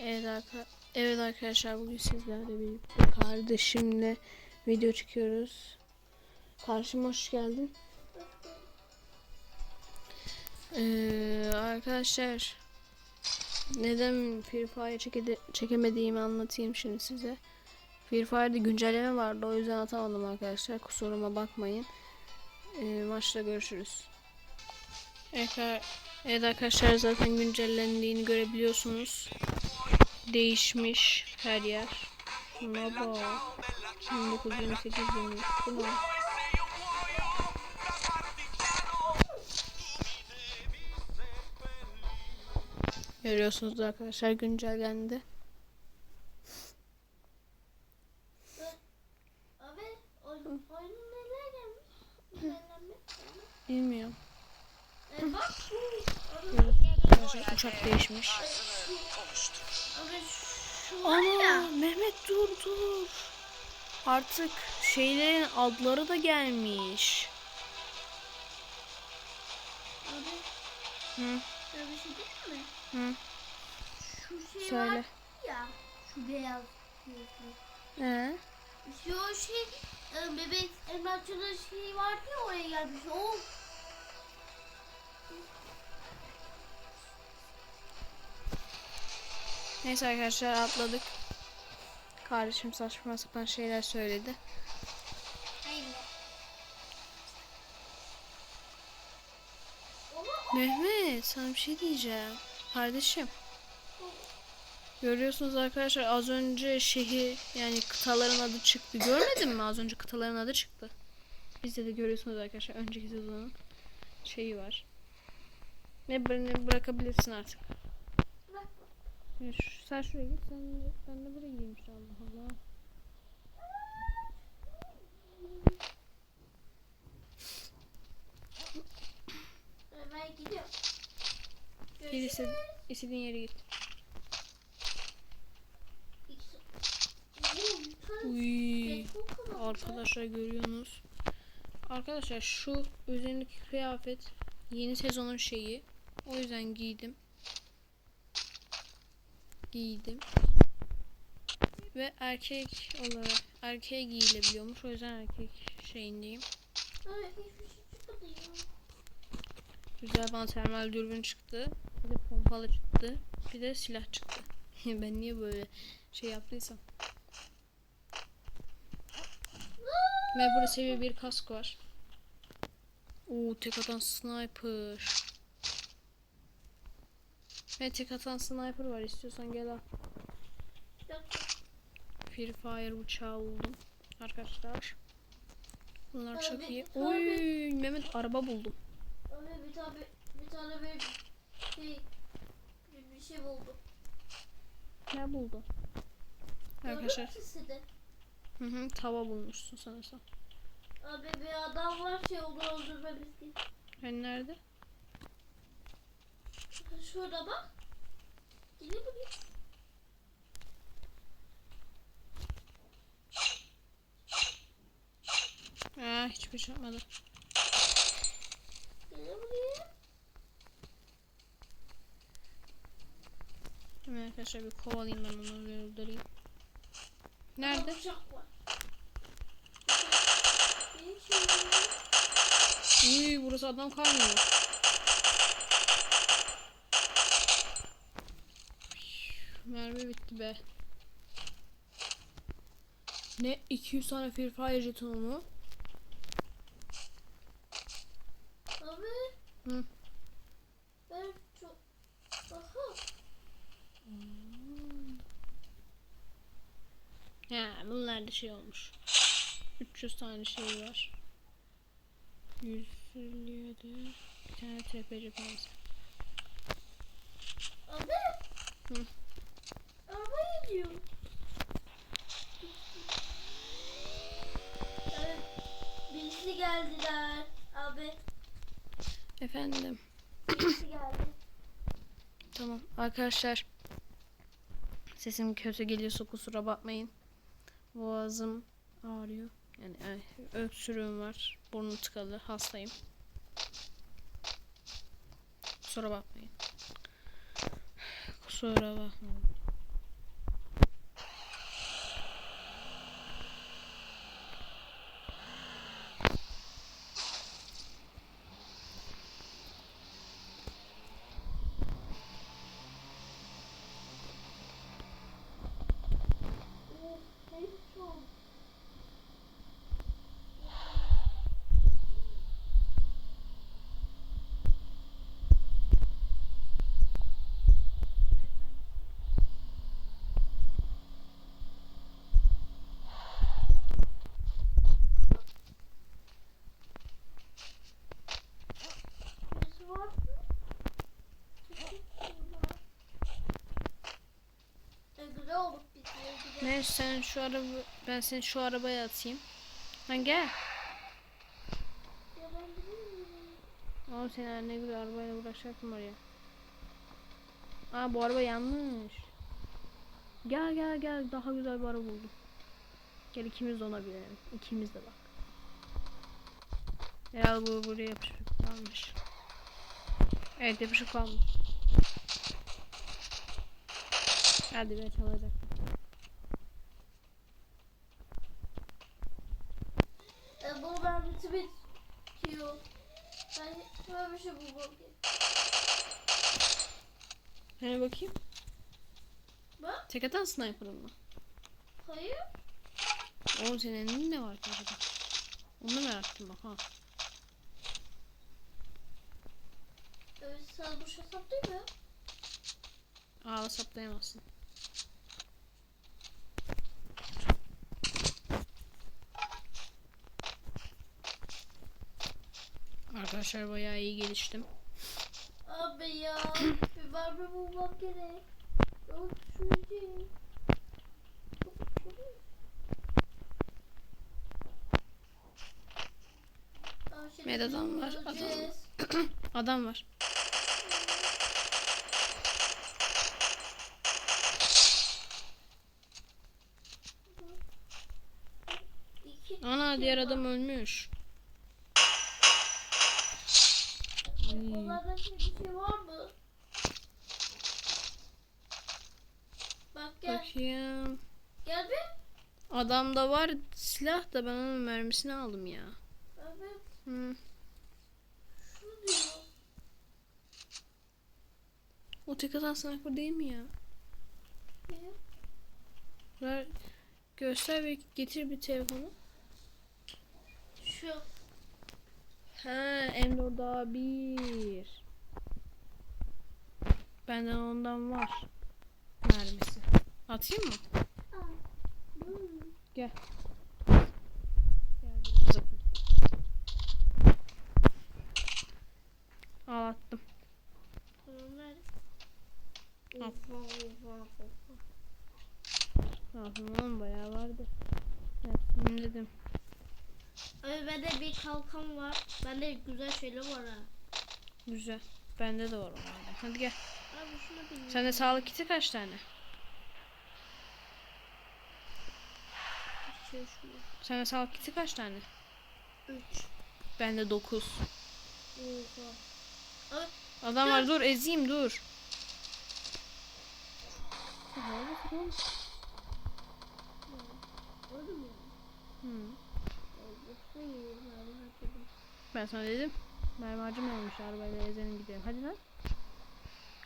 Evet, arka- evet arkadaşlar bugün sizlerle birlikte kardeşimle video çekiyoruz. Kardeşim hoş geldin. Ee, arkadaşlar neden Free Fire çekemediğimi anlatayım şimdi size. Free Fire'da güncelleme vardı o yüzden atamadım arkadaşlar kusuruma bakmayın. Ee, maçta görüşürüz. Evet, evet arkadaşlar zaten güncellendiğini görebiliyorsunuz değişmiş her yer. Şuna bak. 1928 yılında. Bu ne? Görüyorsunuz arkadaşlar güncellendi. Bilmiyorum. E Arkadaşlar uçak değişmiş. Abi Ana ya. Mehmet dur dur. Artık şeylerin adları da gelmiş. Abi Hı sana bir şey diyeyim mi? hı. Şu şey Söyle. ya. Şu beyaz. Ee? Şu şey e, bebek emlakçının şey vardı ya oraya gelmiş. O Neyse arkadaşlar atladık. Kardeşim saçma sapan şeyler söyledi. Mehmet sana bir şey diyeceğim. Kardeşim. Görüyorsunuz arkadaşlar az önce şehir yani kıtaların adı çıktı. Görmedin mi az önce kıtaların adı çıktı. Bizde de görüyorsunuz arkadaşlar önceki sezonun şeyi var. Ne bırakabilirsin artık. Ya şu- sen şuraya git sen ben de buraya gideyim işte Allah Allah. E, istedi, istediğin yere git. Uy. Arkadaşlar görüyorsunuz. Arkadaşlar şu üzerindeki kıyafet yeni sezonun şeyi. O yüzden giydim. Giydim. Ve erkek olarak erkeğe giyilebiliyormuş. O yüzden erkek şeyindeyim. Şey. Güzel bana termal dürbün çıktı. Bir de pompalı çıktı. Bir de silah çıktı. ben niye böyle şey yaptıysam. Ve burada seviye bir kask var. Oo tek atan sniper. Ve tek atan sniper var. İstiyorsan gel al. Free Fire uçağı buldum. Arkadaşlar. Bunlar çok Abi, iyi. abi. Oy Mehmet araba buldum. Abi bir tane bir tane bir şey bir, bir şey buldum. Ne buldun? Arkadaşlar. Hı hı tava bulmuşsun sanırsam. Abi bir adam var şey onu öldürmemiz için. Hani nerede? Şurada bak. Geliyor buraya. Aa hiçbir şey yapmadı. Geliyor buraya. Hemen arkadaşlar bir kovalayayım ben onu bir öldüreyim. Nerede? Uy burası adam kalmıyor. Mermi bitti be. Ne 200 tane Free Fire jetonu mu? Abi. Hı. Ben çok... Aha. Ya bunlar da şey olmuş. 300 tane şey var. 157 bir tane TPC fazla. Abi. Hı. Evet. Birisi geldiler. Abi. Efendim. Birisi geldi. Tamam arkadaşlar. Sesim kötü geliyorsa kusura bakmayın. Boğazım ağrıyor. Yani ay, öksürüğüm var. Burnum tıkalı. Hastayım. Kusura bakmayın. Kusura bakmayın. Ne olup Neyse sen şu araba ben seni şu arabaya atayım. Lan gel. Ben. Oğlum sen ne güzel arabayla uğraşacaktım oraya. Aa bu araba yanlış. Gel gel gel daha güzel bir araba buldum. Gel ikimiz de ona binelim. İkimiz de bak. Herhalde bu buraya yapışık kalmış. Evet yapışık kalmış. Hadi be çalacak. E, mermisi bitiyor. Ben böyle bir şey bulmam. Hani bakayım. Bak. Tek atan sniper'ın mı? Hayır. Oğlum senin elinde ne var ki acaba? Onu merak ettim bak ha. Evet, sen bu şasap değil mi? Ağla saplayamazsın. Arkadaşlar bayağı iyi geliştim. Abi ya. bir mermi bulmam gerek. Yok düşüreceğim. Abi şimdi Medadan var, adam. Adam var. Ana diğer adam ölmüş. Onlarda bir şey var mı? Bak gel. Bakayım. Gel bir. Adamda var silah da ben onun mermisini aldım ya. Evet. Hı. Şu diyor. O tek atan sniper değil mi ya? Ne? Ver, göster ve getir bir telefonu. Şu. Ha, M4 daha bir. Benden ondan var. Mermisi. Atayım mı? Aa. Hmm. Gel. Gel biraz atayım. Al attım. Tamam ver. Al. Ufa, ufa, ufa. Aferin oğlum bayağı vardı. Hepsini dedim. Abi bende bir kalkan var. Bende güzel şeyler var ha. Güzel. Bende de var onlardan. Hadi gel. Abi şuna bir Sende sağlık kiti kaç tane? Şey şunu. Sende sağlık kiti kaç tane? Üç. Bende 9. Oha. Adam var dur ezeyim dur. iyi. Ben. Ben sana dedim. Harcamayalım şu arabayla ezelim gidelim. Hadi lan.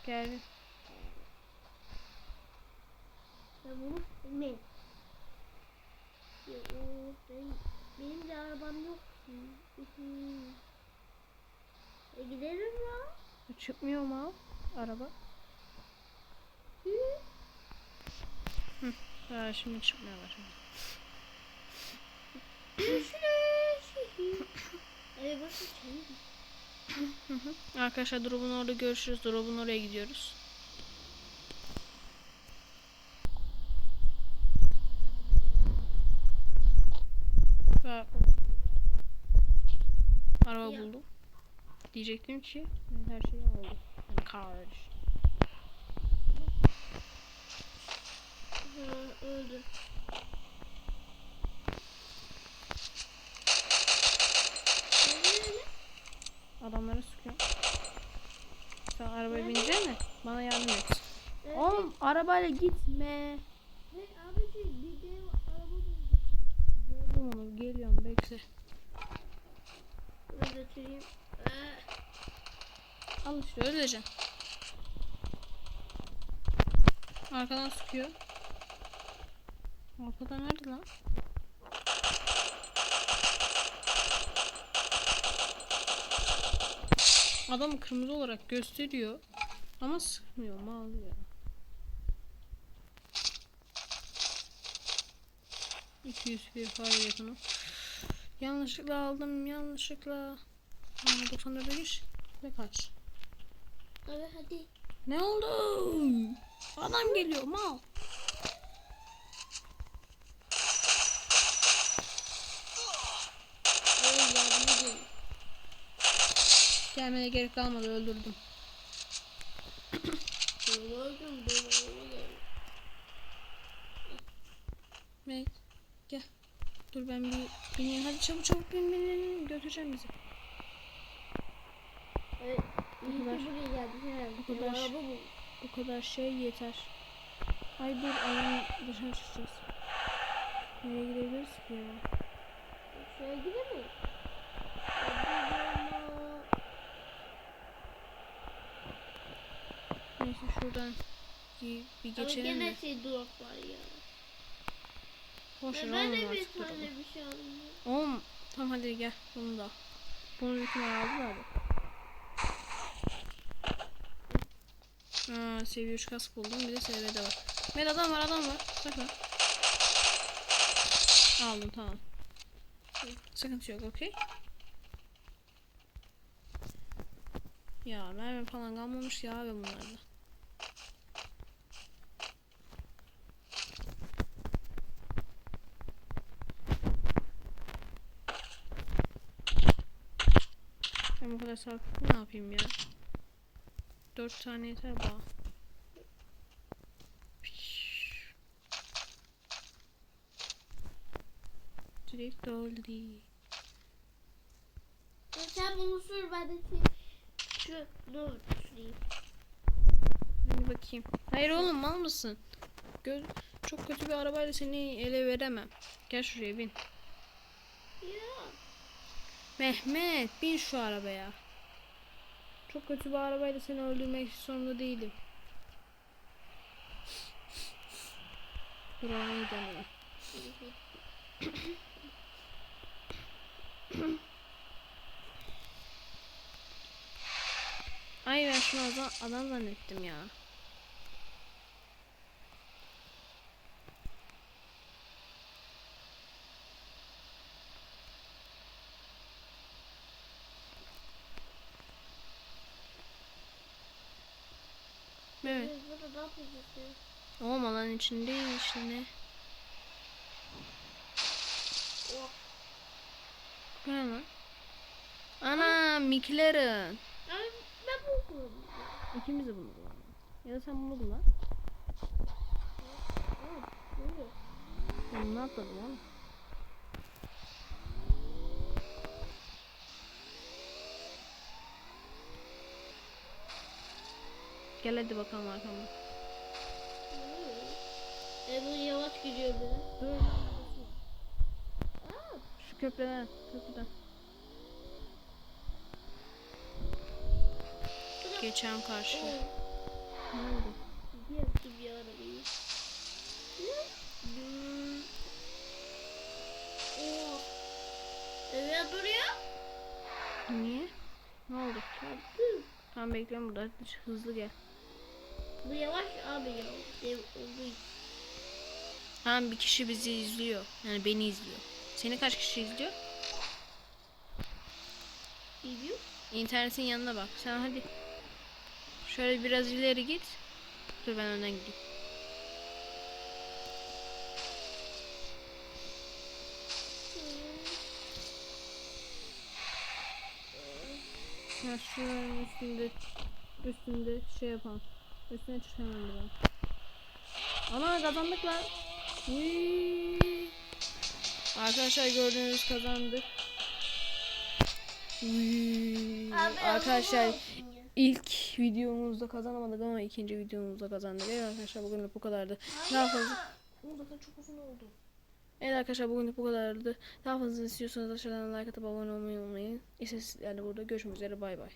Gel. Ya bunu ne? Benim, benim de arabam yok. Hı, hı. E gidelim ya. Çıkmıyor mu araba? Hı. Ha, şimdi çıkmıyor başladı. Görüşürüz. Evet burası şey. Arkadaşlar drop'un orada görüşürüz. Drop'un oraya gidiyoruz. Ha, Araba Ya. buldum. Diyecektim ki her şey oldu. Yani. Hı, öldü. Adamlara sıkıyorum. Sen arabaya bineceksin mi? Bana yardım et. Evet. Oğlum arabayla gitme. Hey abicim bir de araba buldum. Gördüm onu. Geliyorum bekle. Götüreyim. Ee, Al işte öleceksin. Arkadan sıkıyor. Arkadan nerede lan? Adam kırmızı olarak gösteriyor. Ama sıkmıyor mal ya. ...201 fare yakını. Yanlışlıkla aldım yanlışlıkla. 94'e gir ve kaç. Abi hadi. Ne oldu? Adam geliyor mal. Gelmeye gerek kalmadı öldürdüm. Öldürdüm. Gel. Dur ben bir bineyim. Hadi çabuk çabuk bin bin bin. Götüreceğim bizi. Evet. Ki kadar- buraya geldik herhalde. bu kadar- Araba bu. Bu kadar şey yeter. Ay dur ayağım dışarı çıkacağız. Nereye gidebiliriz ki ya? Şuraya gidemeyiz. Neyse şuradan bir, bir Ama geçelim gene de. şey drop var ya. Boş ver Ben, de bir tane bir şey aldım. Oğlum tamam hadi gel bunu da. Bunu ihtimal aldılar da. Aa, seviye 3 kask buldum. Bir de seviyede var. Mel adam var adam var. Sakın. Aldım tamam. Sıkıntı yok okey. Ya mermi falan kalmamış ya ve bunlarda. Ben bu kadar sarkıtlı ne yapayım ya? Dört tane yeter bana. Direkt oldu. Ya Sen bunu sür ben de. Şu dur süreyim. Hadi bakayım. Hayır oğlum mal mısın? Göz çok kötü bir arabayla seni ele veremem. Gel şuraya bin. Ya. Mehmet bin şu arabaya. Çok kötü bir arabayla seni öldürmek zorunda değilim. Onu gidelim. Ay ben şunu adam, adam zannettim ya. Evet. Biz burada ne yapacağız ya? Oğlum alan içindeyim işte ne? Oh. Bu ne lan? Ana McLaren. Ay ben bu okudum. İkimiz de bunu kullanalım. Ya da sen bunu kullan. Ne? Ben bunu atladım oğlum. Gel hadi bakalım arkamda. Bu yavaş gidiyor biraz. Dur. Aa, Şu köprüden, köprüden. Geçen karşı. Ne oldu? Yaptı bir arabayı. Evet duruyor. Niye? Ne oldu? Yaptı. Tamam bekliyorum burada. Hızlı gel. Bu yavaş abi ya. İçin. Tamam bir kişi bizi izliyor. Yani beni izliyor. Seni kaç kişi izliyor? Gidiyor. İnternetin yanına bak. Sen hadi. Şöyle biraz ileri git. Dur ben önden gideyim. Ya şuranın üstünde üstünde şey yapan. Üstüne çıkamam buradan. Ana kazandık lan. Arkadaşlar gördüğünüz kazandık. Abi, Arkadaşlar ilk videomuzda kazanamadık ama ikinci videomuzda kazandık. Evet arkadaşlar bugünlük bu kadardı. Daha fazla. Burada çok uzun oldu. Evet arkadaşlar bugünlük bu kadardı. Daha fazla istiyorsanız aşağıdan like atıp abone olmayı unutmayın. İşte yani burada görüşmek üzere bay bay.